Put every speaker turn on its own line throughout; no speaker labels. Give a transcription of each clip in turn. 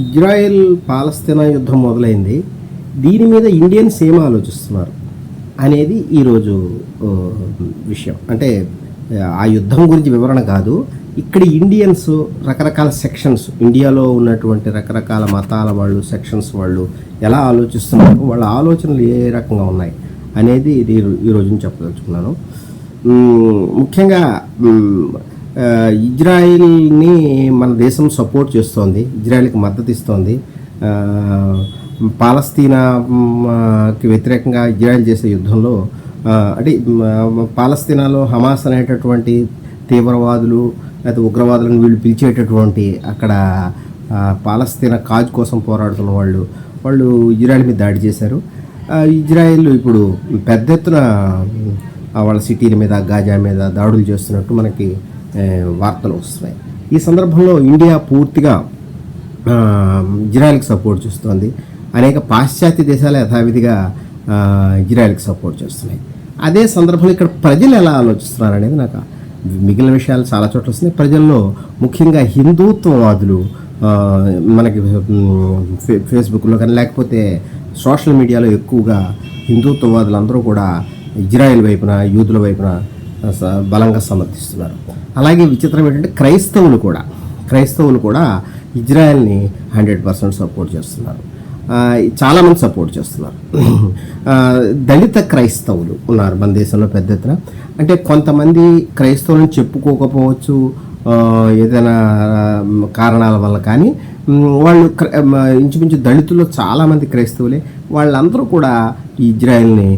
Israel పాలస్తీనా యుద్ధం మొదలైంది. దీని మీద ఇండియన్స్ ఏం ఆలోచిస్తున్నారు అనేది ఈరోజు విషయం. అంటే ఆ యుద్ధం గురించి వివరణ కాదు. ఇక్కడ ఇండియన్స్ రకరకాల సెక్షన్స్ ఇండియాలో ఉన్నటువంటి రకరకాల మతాల వాళ్ళు సెక్షన్స్ వాళ్ళు ఎలా ఆలోచిస్తున్నారు వాళ్ళ ఆలోచనలు ఏ రకంగా ఉన్నాయి అనేది ఇది ఈరోజు చెప్పదలుచుకున్నాను. ముఖ్యంగా ఇజ్రాయిల్ని మన దేశం సపోర్ట్ చేస్తోంది ఇజ్రాయిల్కి మద్దతు ఇస్తోంది. పాలస్తీనాకి వ్యతిరేకంగా ఇజ్రాయిల్ చేసే యుద్ధంలో అంటే పాలస్తీనాలో హమాస్ అనేటటువంటి తీవ్రవాదులు లేకపోతే ఉగ్రవాదులను వీళ్ళు పిలిచేటటువంటి అక్కడ పాలస్తీనా కాజ్ కోసం పోరాడుతున్న వాళ్ళు వాళ్ళు ఇజ్రాయెల్ మీద దాడి చేశారు. ఇజ్రాయిల్ ఇజ్రాయెల్ ఇప్పుడు పెద్ద ఎత్తున వాళ్ళ సిటీల మీద గాజా మీద దాడులు చేస్తున్నట్టు మనకి వార్తలు వస్తున్నాయి. ఈ సందర్భంలో ఇండియా పూర్తిగా ఇజ్రాయెల్కి సపోర్ట్ చేస్తోంది. అనేక పాశ్చాత్య దేశాలు యథావిధిగా ఇజ్రాయెల్కి సపోర్ట్ చేస్తున్నాయి. అదే సందర్భంలో ఇక్కడ ప్రజలు ఎలా ఆలోచిస్తున్నారు అనేది నాకు మిగిలిన విషయాలు చాలా చోట్ల వస్తున్నాయి. ప్రజల్లో ముఖ్యంగా హిందుత్వవాదులు మనకి ఫే- ఫేస్బుక్లో కానీ లేకపోతే సోషల్ మీడియాలో ఎక్కువగా హిందుత్వవాదులు అందరూ కూడా ఇజ్రాయెల్ వైపున యూదుల వైపున స- బలంగా సమర్థిస్తున్నారు. అలాగే విచిత్రం ఏంటంటే క్రైస్తవులు కూడా క్రైస్తవులు కూడా ఇజ్రాయెల్ని హండ్రెడ్ పర్సెంట్ సపోర్ట్ చేస్తున్నారు. చాలామంది సపోర్ట్ చేస్తున్నారు. దళిత క్రైస్తవులు ఉన్నారు మన దేశంలో పెద్ద ఎత్తున. అంటే కొంతమంది క్రైస్తవులను చెప్పుకోకపోవచ్చు ఏదైనా కారణాల వల్ల కానీ వాళ్ళు ఇంచుమించు దళితుల్లో చాలామంది క్రైస్తవులే. వాళ్ళందరూ కూడా ఇజ్రాయెల్ని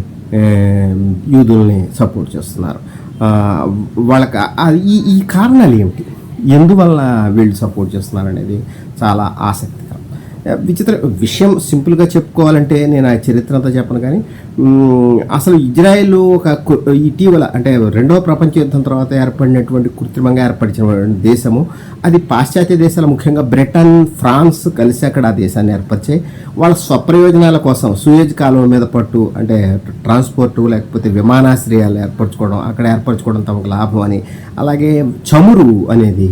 యూదుల్ని సపోర్ట్ చేస్తున్నారు. వాళ్ళకి ఈ ఈ కారణాలు ఏమిటి? ఎందువల్ల వీళ్ళు సపోర్ట్ చేస్తున్నారు అనేది చాలా ఆసక్తి. విచిత్ర విషయం సింపుల్గా చెప్పుకోవాలంటే నేను ఆ చరిత్ర అంతా చెప్పను కానీ అసలు ఇజ్రాయెల్ ఒక ఇటీవల అంటే రెండవ ప్రపంచ యుద్ధం తర్వాత ఏర్పడినటువంటి కృత్రిమంగా ఏర్పరిచిన దేశము అది పాశ్చాత్య దేశాలు ముఖ్యంగా బ్రిటన్ ఫ్రాన్స్ కలిసి అక్కడ ఆ దేశాన్ని ఏర్పరిచాయి. వాళ్ళ స్వప్రయోజనాల కోసం సూయజ్ కాలువ మీద పట్టు అంటే ట్రాన్స్పోర్ట్ లేకపోతే విమానాశ్రయాలు ఏర్పరచుకోవడం అక్కడ ఏర్పరచుకోవడం తమకు లాభం అని అలాగే చమురు అనేది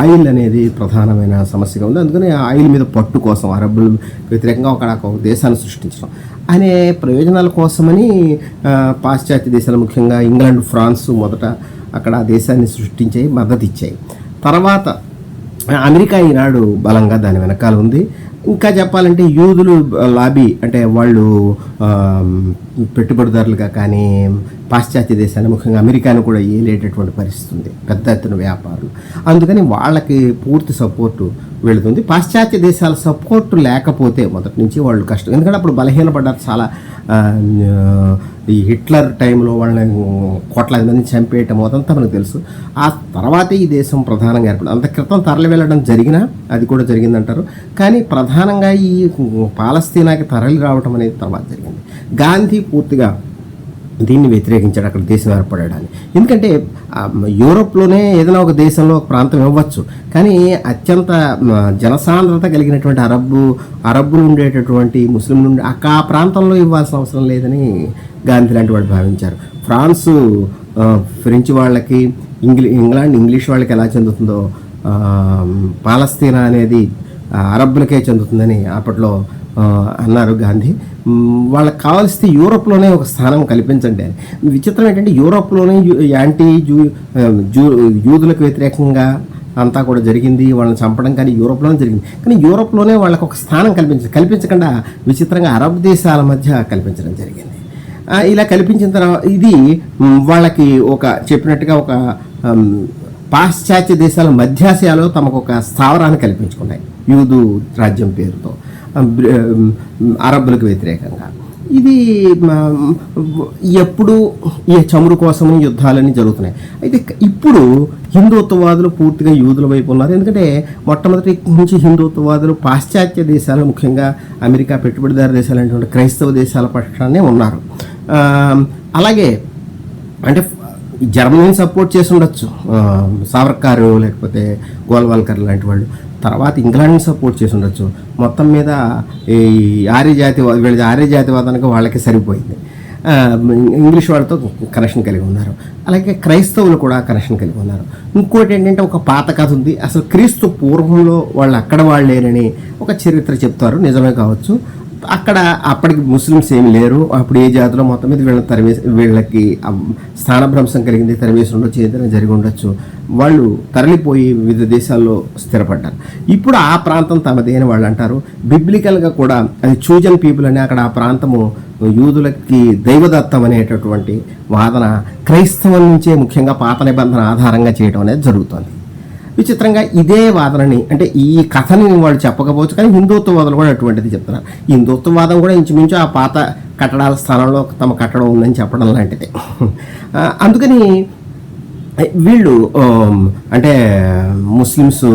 ఆయిల్ అనేది ప్రధానమైన సమస్యగా ఉంది. అందుకని ఆయిల్ మీద పట్టు కోసం అరబ్బుల వ్యతిరేకంగా ఒక ఒక దేశాన్ని సృష్టించడం అనే ప్రయోజనాల కోసమని పాశ్చాత్య దేశాలు ముఖ్యంగా ఇంగ్లాండ్ ఫ్రాన్స్ మొదట అక్కడ ఆ దేశాన్ని సృష్టించాయి మద్దతు ఇచ్చాయి. తర్వాత అమెరికా ఈనాడు బలంగా దాని వెనకాల ఉంది. ఇంకా చెప్పాలంటే యూదులు లాబీ అంటే వాళ్ళు పెట్టుబడిదారులుగా కానీ పాశ్చాత్య దేశాన్ని ముఖ్యంగా అమెరికాను కూడా ఏలేటటువంటి పరిస్థితి ఉంది. పెద్ద ఎత్తున వ్యాపారులు. అందుకని వాళ్ళకి పూర్తి సపోర్టు వెళుతుంది. పాశ్చాత్య దేశాల సపోర్టు లేకపోతే మొదటి నుంచి వాళ్ళు కష్టం. ఎందుకంటే అప్పుడు బలహీనపడ్డారు చాలా ఈ హిట్లర్ టైంలో వాళ్ళని కోట్లాది మంది చంపేయటం అదంతా మనకు తెలుసు. ఆ తర్వాతే ఈ దేశం ప్రధానంగా ఏర్పడింది. అంత క్రితం తరలి వెళ్ళడం జరిగినా అది కూడా జరిగిందంటారు. కానీ ప్రధానంగా ఈ పాలస్తీనాకి తరలి రావటం అనేది తర్వాత జరిగింది. గాంధీ పూర్తిగా దీన్ని వ్యతిరేకించాడు అక్కడ దేశం ఏర్పడడానికి. ఎందుకంటే యూరోప్లోనే ఏదైనా ఒక దేశంలో ఒక ప్రాంతం ఇవ్వచ్చు. కానీ అత్యంత జనసాంద్రత కలిగినటువంటి అరబ్బు అరబ్బులు ఉండేటటువంటి ముస్లింలు ఉండే ఆ ప్రాంతంలో ఇవ్వాల్సిన అవసరం లేదని గాంధీ లాంటి వాళ్ళు భావించారు. ఫ్రాన్సు ఫ్రెంచ్ వాళ్ళకి ఇంగ్లీ ఇంగ్లాండ్ ఇంగ్లీష్ వాళ్ళకి ఎలా చెందుతుందో పాలస్తీనా అనేది అరబ్బులకే చెందుతుందని అప్పట్లో అన్నారు గాంధీ. వాళ్ళకి కావాల్స్తే యూరోప్లోనే ఒక స్థానం కల్పించండి అని. విచిత్రం ఏంటంటే యూరోప్లోనే యాంటీ జూ జూ యూదులకు వ్యతిరేకంగా అంతా కూడా జరిగింది వాళ్ళని చంపడం కానీ యూరోప్లోనే జరిగింది. కానీ యూరోప్లోనే వాళ్ళకి ఒక స్థానం కల్పించ కల్పించకుండా విచిత్రంగా అరబ్ దేశాల మధ్య కల్పించడం జరిగింది. ఇలా కల్పించిన తర్వాత ఇది వాళ్ళకి ఒక చెప్పినట్టుగా ఒక పాశ్చాత్య దేశాల మధ్యాసియాలో తమకు ఒక స్థావరాన్ని కల్పించుకున్నాయి. యూదు రాజ్యం పేరుతో. అరబ్బులకు వ్యతిరేకంగా. ఇది ఎప్పుడు ఈ చమురు కోసము యుద్ధాలన్నీ జరుగుతున్నాయి. అయితే ఇప్పుడు హిందుత్వవాదులు పూర్తిగా యూదుల వైపు ఉన్నారు. ఎందుకంటే మొట్టమొదటి నుంచి హిందుత్వవాదులు పాశ్చాత్య దేశాలు ముఖ్యంగా అమెరికా పెట్టుబడిదారు దేశాలు అనేటువంటి క్రైస్తవ దేశాల పక్షాన్నే ఉన్నారు. అలాగే అంటే జర్మనీని సపోర్ట్ చేసి ఉండొచ్చు. సావర్కారు లేకపోతే గోల్వాల్కర్ లాంటి వాళ్ళు. తర్వాత ఇంగ్లాండ్ని సపోర్ట్ చేసి ఉండొచ్చు. మొత్తం మీద ఈ ఆర్య జాతి వీళ్ళ ఆర్య జాతివాదానికి వాళ్ళకి సరిపోయింది. ఇంగ్లీష్ వాళ్ళతో కనెక్షన్ కలిగి ఉన్నారు. అలాగే క్రైస్తవులు కూడా కనెక్షన్ కలిగి ఉన్నారు. ఇంకోటి ఏంటంటే ఒక పాత కథ ఉంది. అసలు క్రీస్తు పూర్వంలో వాళ్ళు అక్కడ వాళ్ళేనని ఒక చరిత్ర చెప్తారు. నిజమే కావచ్చు. అక్కడ అప్పటికి ముస్లిమ్స్ ఏమి లేరు. అప్పుడు ఏ జాతిలో మొత్తం మీద వీళ్ళని తరివేసి వీళ్ళకి స్థానభ్రంశం కలిగింది. తరివేసి ఉండొచ్చు ఏదైనా జరిగి ఉండొచ్చు. వాళ్ళు తరలిపోయి వివిధ దేశాల్లో స్థిరపడ్డారు. ఇప్పుడు ఆ ప్రాంతం తమదే అని వాళ్ళు అంటారు. బిబ్లికల్గా కూడా అది చూజన్ పీపుల్ అని అక్కడ ఆ ప్రాంతము యూదులకి దైవదత్తం అనేటటువంటి వాదన క్రైస్తవం నుంచే ముఖ్యంగా పాత నిబంధన ఆధారంగా చేయడం అనేది జరుగుతుంది. విచిత్రంగా ఇదే వాదనని అంటే ఈ కథని వాళ్ళు చెప్పకపోవచ్చు కానీ హిందుత్వవాదులు కూడా అటువంటిది చెప్తున్నారు. హిందుత్వవాదం కూడా ఇంచుమించు ఆ పాత కట్టడాల స్థానంలో తమ కట్టడం ఉందని చెప్పడం లాంటిది. అందుకని వీళ్ళు అంటే ముస్లిమ్స్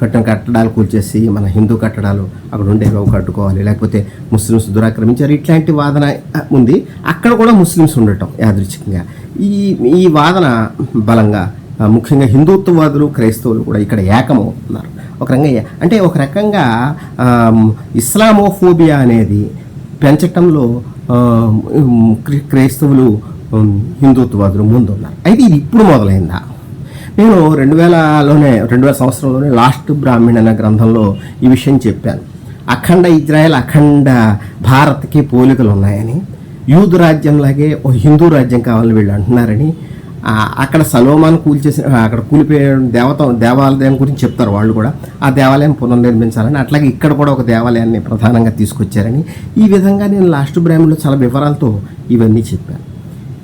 కట్టిన కట్టడాలు కూల్చేసి మన హిందూ కట్టడాలు అక్కడ ఉండేవి కట్టుకోవాలి లేకపోతే ముస్లిమ్స్ దురాక్రమించారు ఇట్లాంటి వాదన ఉంది. అక్కడ కూడా ముస్లిమ్స్ ఉండటం యాదృచ్ఛికంగా. ఈ ఈ వాదన బలంగా ముఖ్యంగా హిందుత్వవాదులు క్రైస్తవులు కూడా ఇక్కడ ఏకమవుతున్నారు. ఒక రకంగా అంటే ఒక రకంగా ఇస్లామోఫోబియా అనేది పెంచటంలో క్రైస్తవులు హిందుత్వవాదులు ముందున్నారు. అయితే ఇది ఇప్పుడు మొదలైందా? నేను రెండు వేలలోనే రెండు వేల సంవత్సరంలోనే లాస్ట్ బ్రాహ్మణ్ అనే గ్రంథంలో ఈ విషయం చెప్పాను. అఖండ ఇజ్రాయెల్ అఖండ భారత్కి పోలికలు ఉన్నాయని యూదు రాజ్యంలాగే ఓ హిందూ రాజ్యం కావాలని వీళ్ళు అంటున్నారని అక్కడ సలోమాన్ కూల్చేసిన అక్కడ కూలిపోయే దేవత దేవాలయం గురించి చెప్తారు వాళ్ళు కూడా. ఆ దేవాలయం పునర్నిర్మించాలని అట్లాగే ఇక్కడ కూడా ఒక దేవాలయాన్ని ప్రధానంగా తీసుకొచ్చారని. ఈ విధంగా నేను లాస్ట్ బ్రాహ్మణ్లో చాలా వివరాలతో ఇవన్నీ చెప్పాను.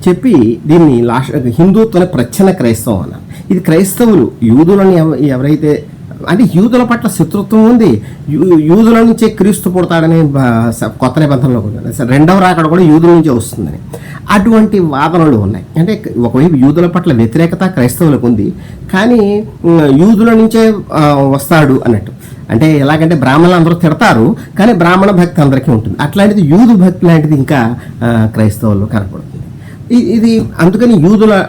చెప్పి దీన్ని లాస్ట్ హిందుత్వ ప్రచ్ఛన్న క్రైస్తవం అన్నారు. ఇది క్రైస్తవులు యూదులను ఎవరైతే అంటే యూదుల పట్ల శత్రుత్వం ఉంది. యూ- యూదుల నుంచే క్రీస్తు పుడతాడని కొత్త నిబంధనలో కూడా ఉంది. రెండవ రాకడ కూడా యూదుల నుంచే వస్తుందని. అటువంటి వాదనలు ఉన్నాయి. అంటే ఒకవైపు యూదుల పట్ల వ్యతిరేకత క్రైస్తవులకు ఉంది. కానీ యూదుల నుంచే వస్తాడు అన్నట్టు. అంటే ఎలాగంటే బ్రాహ్మణులు అందరూ తిడతారు కానీ బ్రాహ్మణ భక్తి అందరికీ ఉంటుంది. అట్లాంటిది యూదు భక్తి లాంటిది ఇంకా క్రైస్తవుల్లో కనపడుతుంది ఇది అందుకని యూదుల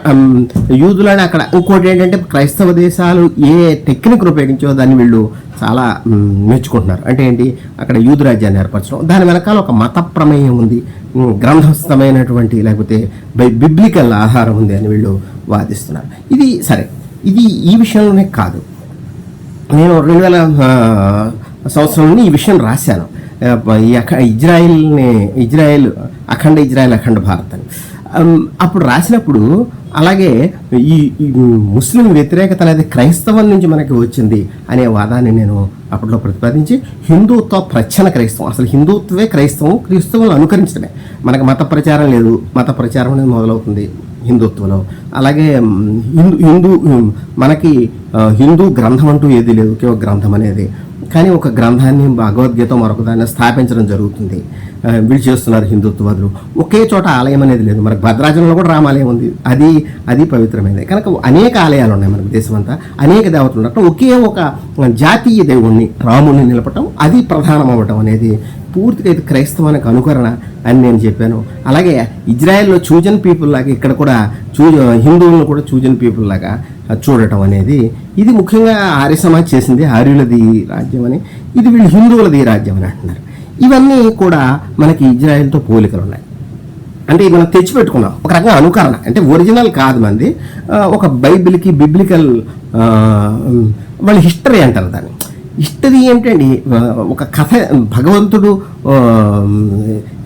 యూదులని అక్కడ ఇంకోటి ఏంటంటే క్రైస్తవ దేశాలు ఏ టెక్నిక్ ఉపయోగించో దాన్ని వీళ్ళు చాలా మెచ్చుకుంటున్నారు అంటే ఏంటి? అక్కడ యూదు రాజ్యాన్ని ఏర్పరచడం. దాని వెనకాల ఒక మత ప్రమేయం ఉంది. గ్రంథస్థమైనటువంటి లేకపోతే బై బిబ్లికల్ ఆధారం ఉంది అని వీళ్ళు వాదిస్తున్నారు. ఇది సరే. ఇది ఈ విషయంలోనే కాదు. నేను రెండు వేల ఆ, సంవత్సరంలో ఈ విషయం రాశాను. ఈ అఖ ఇజ్రాయిల్ని ఇజ్రాయెల్ అఖండ ఇజ్రాయెల్ అఖండ భారత్ అని. అప్పుడు రాసినప్పుడు అలాగే ఈ ముస్లిం వ్యతిరేకత అనేది క్రైస్తవం నుంచి మనకి వచ్చింది అనే వాదాన్ని నేను అప్పట్లో ప్రతిపాదించి హిందుత్వ ప్రచ్ఛన క్రైస్తవం అసలు హిందుత్వే క్రైస్తవం క్రైస్తవులను అనుకరించడమే. మనకు మత ప్రచారం లేదు మత ప్రచారం అనేది మొదలవుతుంది హిందుత్వంలో. అలాగే హిందూ హిందూ మనకి హిందూ గ్రంథం అంటూ ఏది లేదు కేవలం గ్రంథం అనేది. కానీ ఒక గ్రంథాన్ని భగవద్గీత మరొకదాన్ని స్థాపించడం జరుగుతుంది. వీళ్ళు చేస్తున్నారు హిందుత్వవాదులు ఒకే చోట ఆలయం అనేది లేదు. మనకు భద్రాచలంలో కూడా రామాలయం ఉంది. అది అది పవిత్రమైనది. కనుక అనేక ఆలయాలు ఉన్నాయి మనకు దేశమంతా. అనేక దేవతలు ఉండటం ఒకే ఒక జాతీయ దేవుణ్ణి రాముణ్ణి నిలపటం అది ప్రధానం అవ్వటం అనేది పూర్తిగా ఇది క్రైస్తవానికి అనుకరణ. అని నేను చెప్పాను. అలాగే ఇజ్రాయెల్లో చూజన్ పీపుల్ లాగా ఇక్కడ కూడా చూ హిందువులను కూడా చూజన్ పీపుల్ లాగా చూడటం అనేది ఇది ముఖ్యంగా ఆర్య సమాజ్ చేసింది ఆర్యులది రాజ్యం అని. ఇది వీళ్ళు హిందువులది రాజ్యం అని అంటున్నారు. ఇవన్నీ కూడా మనకి ఇజ్రాయెల్తో పోలికలు ఉన్నాయి. అంటే మనం తెచ్చిపెట్టుకున్నాం. ఒక రకంగా అనుకరణ. అంటే ఒరిజినల్ కాదు మంది. ఒక బైబిల్కి బిబ్లికల్ వాళ్ళ హిస్టరీ అంటారు దాన్ని. హిస్టరీ ఏంటండి ఒక కథ భగవంతుడు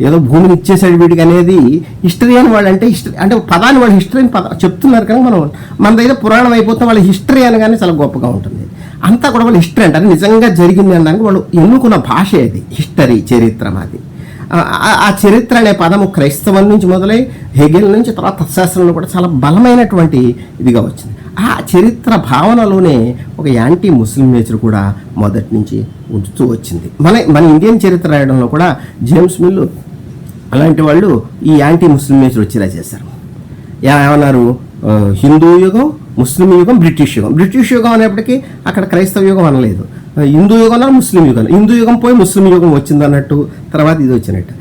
ఏదో భూమిని ఇచ్చేసాడు వీడికి అనేది హిస్టరీ అని వాళ్ళు అంటే హిస్టరీ అంటే పదాన్ని వాళ్ళు హిస్టరీ అని పద చెప్తున్నారు కానీ మనం. మన దగ్గర పురాణం అయిపోతే వాళ్ళ హిస్టరీ అనగానే చాలా గొప్పగా ఉంటుంది. అంతా కూడా వాళ్ళు హిస్టరీ అంటారు. నిజంగా జరిగింది అనడానికి వాళ్ళు ఎన్నుకున్న భాష అది. హిస్టరీ చరిత్ర మాది. ఆ- చరిత్ర అనే పదము క్రైస్తవం నుంచి మొదలై హెగెల్ నుంచి తర్వాత తత్శాస్త్రంలో కూడా చాలా బలమైనటువంటి ఇదిగా వచ్చింది. ఆ చరిత్ర భావనలోనే ఒక యాంటీ ముస్లిం నేచర్ కూడా మొదటి నుంచి ఉంచుతూ వచ్చింది. మన మన ఇండియన్ చరిత్ర రాయడంలో కూడా జేమ్స్ మిల్లు అలాంటి వాళ్ళు ఈ యాంటీ ముస్లిం నేచర్ వచ్చేలా చేశారు. ఏమన్నారు? హిందూ యుగం ముస్లిం యుగం బ్రిటిష్ యుగం. బ్రిటిష్ యుగం అనేప్పటికీ అక్కడ క్రైస్తవ యుగం అనలేదు. హిందూ యుగం ముస్లిం యుగం హిందూ యుగం పోయి ముస్లిం యుగం వచ్చిందన్నట్టు తర్వాత ఇది వచ్చినట్టు.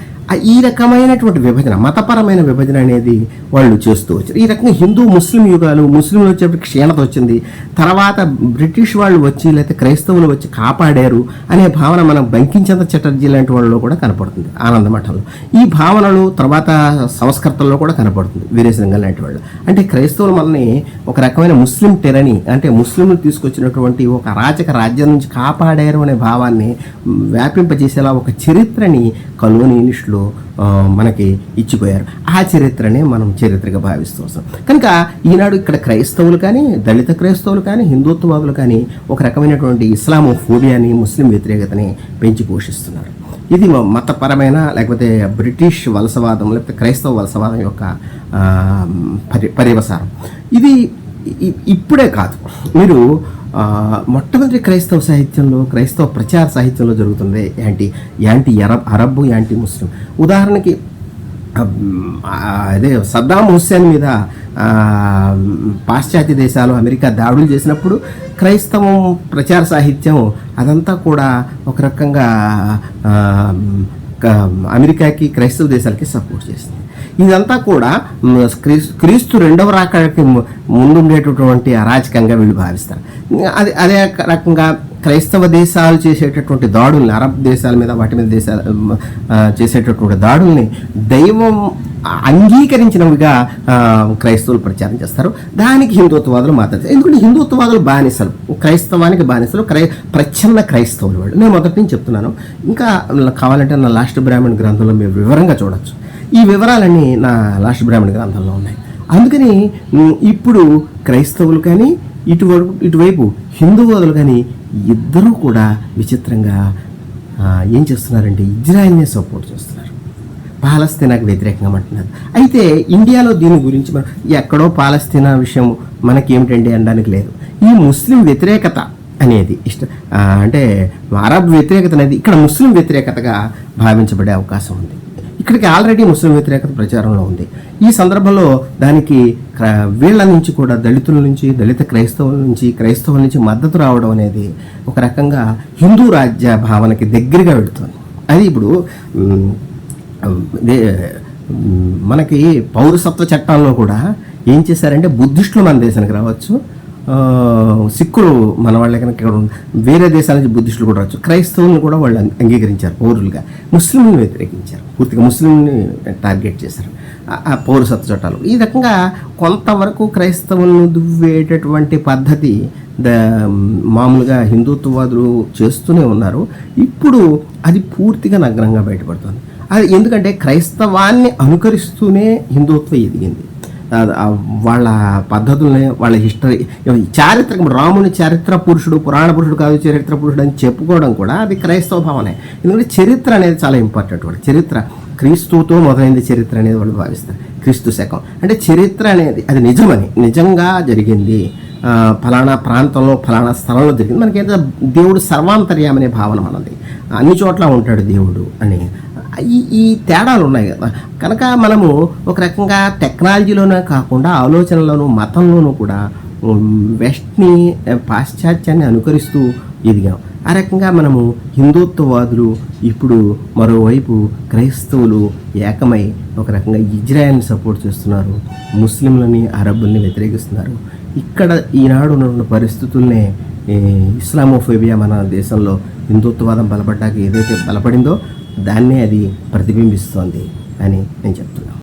ఈ రకమైనటువంటి విభజన మతపరమైన విభజన అనేది వాళ్ళు చేస్తూ వచ్చారు. ఈ రకంగా హిందూ ముస్లిం యుగాలు ముస్లింలు వచ్చేప్పటికి క్షీణత వచ్చింది. తర్వాత బ్రిటిష్ వాళ్ళు వచ్చి లేకపోతే క్రైస్తవులు వచ్చి కాపాడారు అనే భావన మనం బంకించంద్ర చటర్జీ లాంటి వాళ్ళలో కూడా కనపడుతుంది ఆనంద మఠంలో. ఈ భావనలు తర్వాత సంస్కర్తల్లో కూడా కనపడుతుంది వీరేశలింగం లాంటి వాళ్ళు. అంటే క్రైస్తవులు మనల్ని ఒక రకమైన ముస్లిం టెరని అంటే ముస్లింలు తీసుకొచ్చినటువంటి ఒక అరాచక రాజ్యం నుంచి కాపాడారు అనే భావాన్ని వ్యాపింపజేసేలా ఒక చరిత్రని కలోనియలిస్టులు ఆ, మనకి ఇచ్చిపోయారు. ఆ చరిత్రనే మనం చరిత్రగా భావిస్తూ వస్తాం. కనుక ఈనాడు ఇక్కడ క్రైస్తవులు కానీ దళిత క్రైస్తవులు కానీ హిందుత్వవాదులు కానీ ఒక రకమైనటువంటి ఇస్లామోఫోబియాని ముస్లిం వ్యతిరేకతని పెంచి పోషిస్తున్నారు. ఇది మతపరమైన లేకపోతే బ్రిటిష్ వలసవాదం లేకపోతే క్రైస్తవ వలసవాదం యొక్క పరి పర్యవసారం ఇది ఇప్పుడే కాదు. మీరు మొట్టమొదటి క్రైస్తవ సాహిత్యంలో క్రైస్తవ ప్రచార సాహిత్యంలో జరుగుతుంది anti anti Arab Arab anti Muslim. ఉదాహరణకి అదే సద్దాం హుస్సేన్ మీద పాశ్చాత్య దేశాలు అమెరికా దాడులు చేసినప్పుడు క్రైస్తవం ప్రచార సాహిత్యం అదంతా కూడా ఒక రకంగా అమెరికాకి క్రైస్తవ దేశాలకి సపోర్ట్ చేస్తుంది. ఇదంతా కూడా క్రీస్తు రెండవ రాకడికి ముందుండేటటువంటి అరాచకంగా వీళ్ళు భావిస్తారు. అది అదే రకంగా క్రైస్తవ దేశాలు చేసేటటువంటి దాడుల్ని అరబ్ దేశాల మీద వాటి మీద దేశాలు చేసేటటువంటి దాడుల్ని దైవం అంగీకరించినవిగా క్రైస్తవులు ప్రచారం చేస్తారు. దానికి హిందుత్వవాదులు మద్దతు ఎందుకంటే హిందుత్వవాదులు బానిసలు. క్రైస్తవానికి బానిసలు క్రై ప్రచ్ఛన్న క్రైస్తవులు వాళ్ళు. నేను మొదటి నుంచి చెప్తున్నాను. ఇంకా కావాలంటే నా లాస్ట్ బ్రాహ్మణ్ గ్రంథంలో మీరు వివరంగా చూడొచ్చు. ఈ వివరాలన్నీ నా లాస్ట్ బ్రాహ్మణ గ్రంథంలో ఉన్నాయి. అందుకని ఇప్పుడు క్రైస్తవులు కానీ ఇటువైపు ఇటువైపు హిందువులు కానీ ఇద్దరూ కూడా విచిత్రంగా ఏం చేస్తున్నారంటే ఇజ్రాయెల్నే సపోర్ట్ చేస్తున్నారు. పాలస్తీనాకు వ్యతిరేకంగా అంటున్నారు. అయితే ఇండియాలో దీని గురించి మనం ఎక్కడో పాలస్తీనా విషయం మనకేమిటండి అనడానికి లేదు. ఈ ముస్లిం వ్యతిరేకత అనేది ఇష్ట అంటే అరబ్ వ్యతిరేకత అనేది ఇక్కడ ముస్లిం వ్యతిరేకతగా భావించబడే అవకాశం ఉంది. ఇక్కడికి ఆల్రెడీ ముస్లిం వ్యతిరేకత ప్రచారంలో ఉంది. ఈ సందర్భంలో దానికి క్ర- వీళ్ళ నుంచి కూడా దళితుల నుంచి దళిత క్రైస్తవుల నుంచి క్రైస్తవుల నుంచి మద్దతు రావడం అనేది ఒక రకంగా హిందూ రాజ్య భావనకి దగ్గరగా పెడుతుంది అది ఇప్పుడు మనకి పౌరసత్వ చట్టాల్లో కూడా ఏం చేశారంటే బుద్ధిస్టులు మన దేశానికి రావచ్చు సిక్కులు మన వాళ్ళే కనుక ఇక్కడ వేరే దేశాల నుంచి బుద్ధిస్టులు కూడా రావచ్చు. క్రైస్తవులను కూడా వాళ్ళు అంగీకరించారు పౌరులుగా. ముస్లింలను వ్యతిరేకించారు. పూర్తిగా ముస్లింని టార్గెట్ చేశారు. ఆ- పౌరసత్వ చట్టాలు. ఈ రకంగా కొంతవరకు క్రైస్తవులను దువ్వేటటువంటి పద్ధతి ద మామూలుగా హిందుత్వవాదులు చేస్తూనే ఉన్నారు. ఇప్పుడు అది పూర్తిగా నగ్నంగా బయటపడుతుంది. అది ఎందుకంటే క్రైస్తవాన్ని అనుకరిస్తూనే హిందుత్వం ఎదిగింది. వాళ్ళ పద్ధతుల్ని వాళ్ళ హిస్టరీ చారిత్రకం రాముని చరిత్ర పురుషుడు పురాణ పురుషుడు కాదు చరిత్ర పురుషుడు అని చెప్పుకోవడం కూడా అది క్రైస్తవ భావనే. ఎందుకంటే చరిత్ర అనేది చాలా ఇంపార్టెంట్ వాళ్ళు చరిత్ర క్రీస్తుతో మొదలైంది చరిత్ర అనేది వాళ్ళు భావిస్తారు. క్రీస్తు శకం. అంటే చరిత్ర అనేది అది నిజమని నిజంగా జరిగింది. ఫలానా ప్రాంతంలో ఫలానా స్థలంలో జరిగింది. మనకేంటో దేవుడు సర్వాంతర్యామనే భావన మనది. అన్ని చోట్ల ఉంటాడు దేవుడు అని. ఈ ఈ తేడాలు ఉన్నాయి కదా. కనుక మనము ఒక రకంగా టెక్నాలజీలోనే కాకుండా ఆలోచనలోను మతంలోనూ కూడా వెస్ట్ని పాశ్చాత్యాన్ని అనుకరిస్తూ ఎదిగాం. ఆ రకంగా మనము హిందుత్వవాదులు ఇప్పుడు మరోవైపు క్రైస్తవులు ఏకమై ఒక రకంగా ఇజ్రాయెల్ని సపోర్ట్ చేస్తున్నారు ముస్లింలని అరబ్బుల్ని వ్యతిరేకిస్తున్నారు. ఇక్కడ ఈనాడు ఉన్న పరిస్థితుల్నే ఇస్లామోఫోబియా మన దేశంలో హిందుత్వవాదం బలపడ్డాక ఏదైతే బలపడిందో దాన్నే అది ప్రతిబింబిస్తోంది అని నేను చెప్తున్నాను.